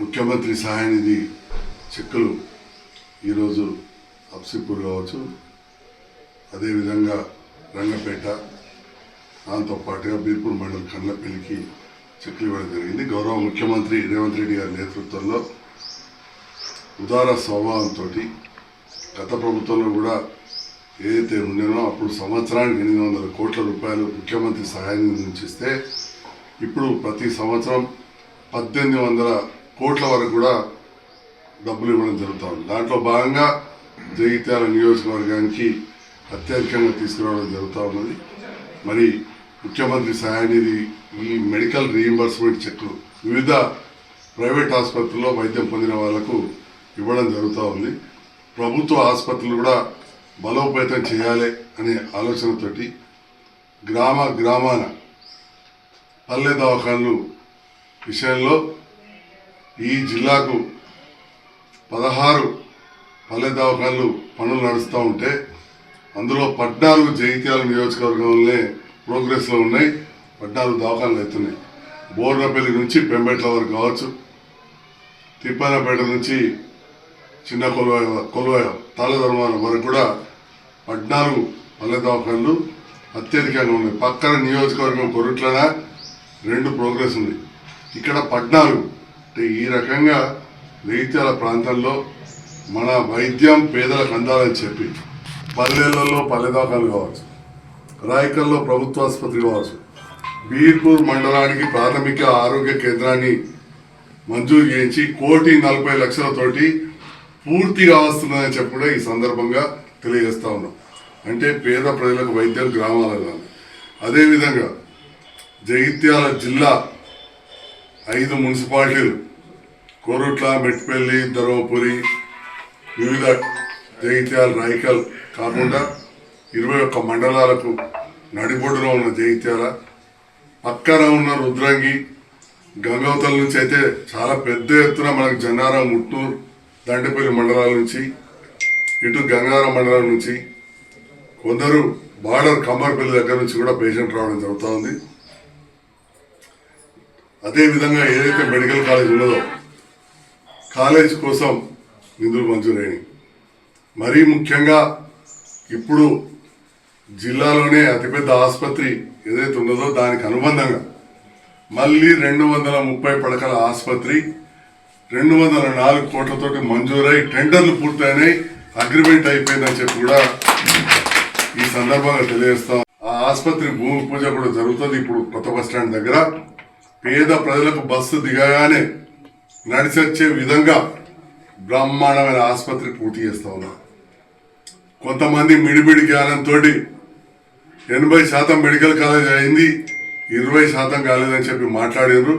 ముఖ్యమంత్రి సహాయ నిధి చెక్కులు ఈరోజు అప్సిపూర్ కావచ్చు. అదేవిధంగా రంగపేట దాంతోపాటుగా బీర్పూర్ మండలం కండ్లపల్లికి చెక్కులు ఇవ్వడం జరిగింది. గౌరవ ముఖ్యమంత్రి రేవంత్ రెడ్డి గారి నేతృత్వంలో ఉదార స్వభావంతో గత ప్రభుత్వంలో కూడా ఏదైతే ఉండేనో అప్పుడు సంవత్సరానికి ఎనిమిది వందల కోట్ల రూపాయలు ముఖ్యమంత్రి సహాయ నిధి నుంచి ఇస్తే ఇప్పుడు ప్రతి సంవత్సరం పద్దెనిమిది వందల కోట్ల వరకు కూడా డబ్బులు ఇవ్వడం జరుగుతుంది దాంట్లో భాగంగా జగిత్యాల నియోజకవర్గానికి అత్యధికంగా తీసుకురావడం జరుగుతూ ఉన్నది. మరి ముఖ్యమంత్రి సహాయనిధి ఈ మెడికల్ రీఎంబర్స్మెంట్ చెక్లు వివిధ ప్రైవేట్ ఆసుపత్రుల్లో వైద్యం పొందిన వాళ్ళకు ఇవ్వడం జరుగుతూ ఉంది. ప్రభుత్వ ఆసుపత్రులు కూడా బలోపేతం చేయాలి అనే ఆలోచనతోటి గ్రామ గ్రామాన పల్లె దవాఖాన్లు విషయంలో ఈ జిల్లాకు పదహారు పల్లె దవాఖాన్లు పనులు నడుస్తూ ఉంటే అందులో పద్నాలుగు జైత్యాల నియోజకవర్గంలోనే ప్రోగ్రెస్లో ఉన్నాయి పద్నాలుగు దవాఖాన్లు అవుతున్నాయి బోర్నపల్లి నుంచి పెంబెట్ల వరకు కావచ్చు తిప్పానపేట నుంచి చిన్న కొలువాయ కొలువాయ తాళధర్మాల వరకు కూడా పద్నాలుగు పల్లె దవాఖాన్లు అత్యధికంగా ఉన్నాయి. పక్కన నియోజకవర్గం కొరుట్లన రెండు ప్రోగ్రెస్ ఉంది ఇక్కడ పద్నాలుగు అంటే ఈ రకంగా జగిత్యాల ప్రాంతంలో మన వైద్యం పేదలకు అందాలని చెప్పి పల్లెలలో పల్లె దవాఖాన్లు కావచ్చు రాయకల్లో ప్రభుత్వ ఆసుపత్రి కావచ్చు బీర్పూర్ మండలానికి ప్రాథమిక ఆరోగ్య కేంద్రాన్ని మంజూరు చేయించి కోటి నలభై లక్షలతోటి పూర్తిగా వస్తుందని చెప్పి కూడా ఈ సందర్భంగా తెలియజేస్తా ఉన్నాం. అంటే పేద ప్రజలకు వైద్యం గ్రామాలలో అదేవిధంగా జగిత్యాల జిల్లా ఐదు మున్సిపాలిటీలు. కోరుట్ల మెట్పల్లి ధర్మపురి వివిధ జగిత్యాల రాయకల్ కాకుండా ఇరవై ఒక్క మండలాలకు నడిబొడ్డులో ఉన్న జగిత్యాల. పక్కన ఉన్న రుద్రంగి గంగవతల నుంచి అయితే చాలా పెద్ద ఎత్తున మనకు జన్నారం ముట్టూరు దండపల్లి మండలాల నుంచి ఇటు గంగారం మండలం నుంచి కొందరు బార్డర్ కమ్మర్పల్లి దగ్గర నుంచి కూడా పేషెంట్ రావడం జరుగుతూ ఉంది. అదేవిధంగా ఏదైతే మెడికల్ కాలేజ్ ఉన్నదో కాలేజ్ కోసం నిధులు మంజూరైనవి మరీ ముఖ్యంగా ఇప్పుడు జిల్లాలోనే అతిపెద్ద ఆసుపత్రి ఏదైతే ఉన్నదో దానికి అనుబంధంగా మళ్ళీ రెండు వందల ముప్పై పడకల ఆసుపత్రి రెండు వందల నాలుగు కోట్లతోటి మంజూరై టెండర్లు పూర్తయినాయి అగ్రిమెంట్ అయిపోయిందని చెప్పి కూడా ఈ సందర్భంగా తెలియజేస్తాం ఆ ఆసుపత్రి భూమి పూజ కూడా జరుగుతుంది ఇప్పుడు కొత్త బస్ స్టాండ్ దగ్గర. పేద ప్రజలకు బస్సు దిగగానే నడిచొచ్చే విధంగా బ్రహ్మాండమైన ఆసుపత్రి పూర్తి చేస్తా ఉన్నా. కొంతమంది మిడిమిడి జ్ఞానంతో ఎనభై శాతం మెడికల్ కాలేజ్ అయింది ఇరవై శాతం కాలేదని చెప్పి మాట్లాడినారు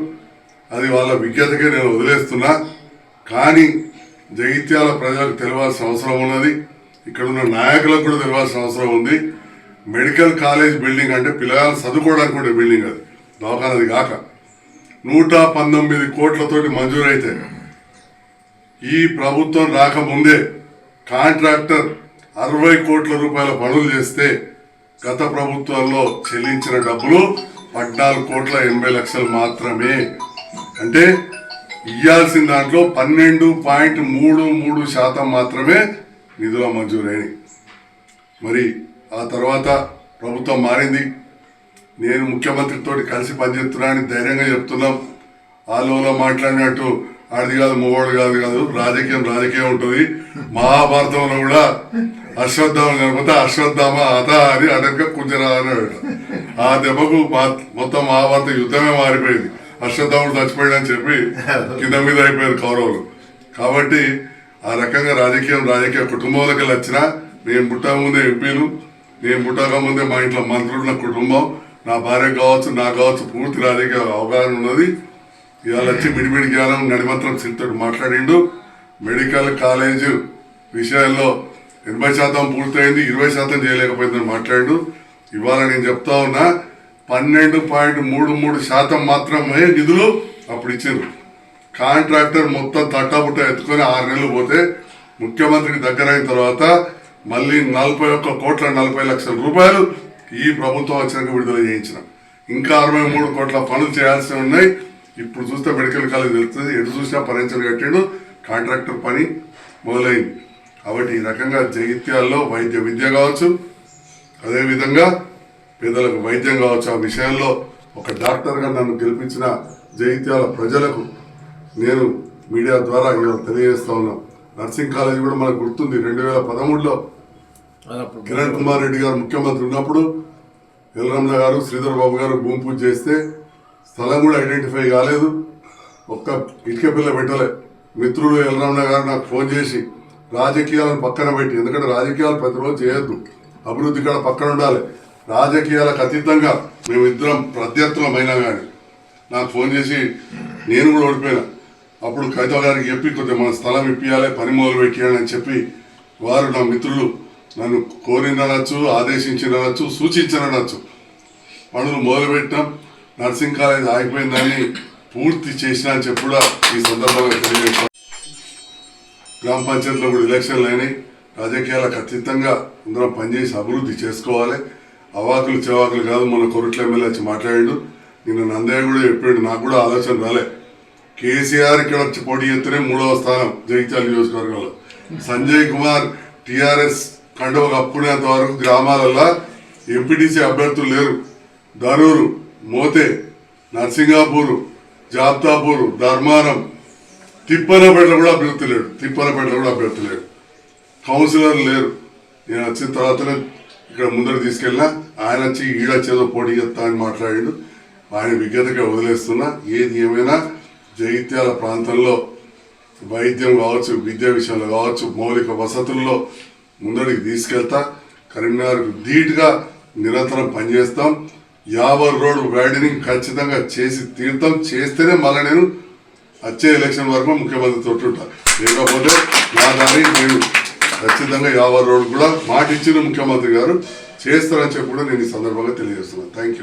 అది వాళ్ళ విజ్ఞతకే నేను వదిలేస్తున్నా. కానీ జగిత్యాల ప్రజలకు తెలియాల్సిన అవసరం ఉన్నది. ఇక్కడ ఉన్న నాయకులకు కూడా తెలియాల్సిన అవసరం ఉంది. మెడికల్ కాలేజ్ బిల్డింగ్ అంటే పిల్లగాలు చదువుకోవడానికి కూడా బిల్డింగ్ అది. దవాఖానది కాక. నూట పంతొమ్మిది కోట్లతోటి మంజూరైతే ఈ ప్రభుత్వం రాకముందే కాంట్రాక్టర్ అరవై కోట్ల రూపాయల పనులు చేస్తే గత ప్రభుత్వంలో చెల్లించిన డబ్బులు పద్నాలుగు కోట్ల ఎనభై లక్షలు మాత్రమే. అంటే ఇయ్యాల్సిన దాంట్లో పన్నెండు పాయింట్ మూడు మూడు శాతం మాత్రమే నిధుల మంజూరైనవి మరి ఆ తర్వాత ప్రభుత్వం మారింది. నేను ముఖ్యమంత్రితో కలిసి పనిచేస్తున్నానని ధైర్యంగా చెప్తున్నాం. ఆలోలో మాట్లాడినట్టు ఆడిది కాదు మూవాడు కాదు కాదు రాజకీయం రాజకీయం ఉంటుంది. మహాభారతంలో కూడా అశ్వత్థామ లేకపోతే అశ్వత్థామ అత అని అడగ కుంజరా అన్నాడు ఆ దెబ్బకు మొత్తం మహాభారత యుద్ధమే మారిపోయింది. అశ్వత్థాముడు అని చెప్పి కింద మీద అయిపోయారు కౌరవులు. కాబట్టి ఆ రకంగా రాజకీయం రాజకీయ కుటుంబంలోకి వచ్చినా నేను పుట్టక ముందే ఎంపీలు నేను పుట్టక ముందే మా ఇంట్లో మంత్రులున్న కుటుంబం నా భార్య కావచ్చు నాకు కావచ్చు పూర్తి రాజకీయ అవగాహన ఉన్నది. ఇవాళ వచ్చి మిడిమిడి జ్ఞానం నడిమంత్రం సింతోడు మాట్లాడిండు. మెడికల్ కాలేజ్ విషయాల్లో ఎనభై శాతం పూర్తయింది ఇరవై శాతం చేయలేకపోయిందని మాట్లాడు ఇవాళ నేను చెప్తా ఉన్నా పన్నెండు పాయింట్ మూడు మూడు శాతం మాత్రమే నిధులు అప్పుడు ఇచ్చారు కాంట్రాక్టర్ మొత్తం తట్టాబుట్ట ఎత్తుకొని ఆరు నెలలు పోతే ముఖ్యమంత్రికి దగ్గరైన తర్వాత మళ్ళీ నలభై ఒక్క కోట్ల నలభై లక్షల రూపాయలు ఈ ప్రభుత్వం వచ్చినాక విడుదల చేయించిన. ఇంకా అరవై మూడు కోట్ల పనులు చేయాల్సి ఉన్నాయి. ఇప్పుడు చూస్తే మెడికల్ కాలేజ్ వెళ్తుంది ఎటు చూసినా ఫర్నిచర్ కట్టిండు. కాంట్రాక్టర్ పని మొదలైంది. కాబట్టి ఈ రకంగా జగిత్యాల్లో వైద్య విద్య కావచ్చు అదేవిధంగా పేదలకు వైద్యం కావచ్చు. ఆ విషయంలో ఒక డాక్టర్గా నన్ను గెలిపించిన జగిత్యాల ప్రజలకు నేను మీడియా ద్వారా ఇవాళ తెలియజేస్తా ఉన్నాం. నర్సింగ్ కాలేజ్ కూడా మనకు గుర్తుంది. రెండు వేల పదమూడులో కిరణ్ కుమార్ రెడ్డి గారు ముఖ్యమంత్రి ఉన్నప్పుడు ఎల్రమణ గారు శ్రీధర్ బాబు గారు భూమి పూజ చేస్తే స్థలం కూడా ఐడెంటిఫై కాలేదు. ఒక్క ఇటుక పిల్ల పెట్టలే. మిత్రుడు ఎల్రమణ గారు నాకు ఫోన్ చేసి రాజకీయాలను పక్కన పెట్టి ఎందుకంటే రాజకీయాలు ప్రతిరోజు చేయొద్దు. అభివృద్ధి కూడా పక్కన ఉండాలి. రాజకీయాలకు అతీతంగా మేమిద్దరం ప్రత్యర్థులమైనా కానీ నాకు ఫోన్ చేసి నేను కూడా ఓడిపోయినా. అప్పుడు కవిత గారికి చెప్పి కొద్దిగా మన స్థలం ఇప్పియాలి పని మొదలు పెట్టియాలని చెప్పి వారు నా మిత్రులు నన్ను కోరిననొచ్చు ఆదేశించిననొచ్చు సూచించిననొచ్చు పనులు మొదలుపెట్టాం. నర్సింగ్ కాలేజ్ ఆగిపోయిందని పూర్తి చేసిన అని చెప్పి కూడా ఈ సందర్భంగా తెలియజేస్తాం. గ్రామ పంచాయతీలో కూడా ఎలక్షన్లు అయినాయి. రాజకీయాలకు అతీతంగా అందరం పనిచేసి అభివృద్ధి చేసుకోవాలి. అవాకులు చెవాకులు కాదు మన కొరట్ల ఎమ్మెల్యే వచ్చి మాట్లాడాడు. నిన్న నందయ్య కూడా చెప్పాడు నాకు కూడా ఆలోచన రాలే. కేసీఆర్ ఇక్కడ వచ్చి పోటీ చేస్తేనే మూడవ స్థానం జగిత్యాల నియోజకవర్గంలో. సంజయ్ కుమార్ టిఆర్ఎస్ కండువ కప్పుకునేంత వరకు గ్రామాలలో ఎంపీటీసీ అభ్యర్థులు లేరు. ధరూరు మోతే నర్సింగాపూర్ జాబ్తాపూర్ ధర్మారం తిప్పనపేటలో కూడా అభ్యర్థి లేడు. తిప్పనపేటలో కూడా అభ్యర్థి లేడు. కౌన్సిలర్ లేరు. నేను వచ్చిన తర్వాతనే ఇక్కడ ముందర తీసుకెళ్ళినా ఆయన వచ్చి ఈడొచ్చేదో పోటీ చేస్తా అని మాట్లాడాడు. ఆయన విజ్ఞతగా వదిలేస్తున్నా. ఏది ఏమైనా జగిత్యాల ప్రాంతంలో వైద్యం కావచ్చు విద్య విషయంలో కావచ్చు మౌలిక వసతుల్లో ముందడికి తీసుకెళ్తా. కరీంనగర్కు ధీటుగా నిరంతరం పనిచేస్తాం. యావర్ రోడ్ వైడనింగ్ ఖచ్చితంగా చేసి తీర్థం చేస్తేనే మళ్ళీ నేను వచ్చే ఎలక్షన్ వరకు ముఖ్యమంత్రి తొట్టుంటా లేకపోతే నా దారి నేను ఖచ్చితంగా యావర్ రోడ్ కూడా మాట ఇచ్చిన ముఖ్యమంత్రి గారు చేస్తారని చెప్పి కూడా నేను ఈ సందర్భంగా తెలియజేస్తున్నాను. Thank you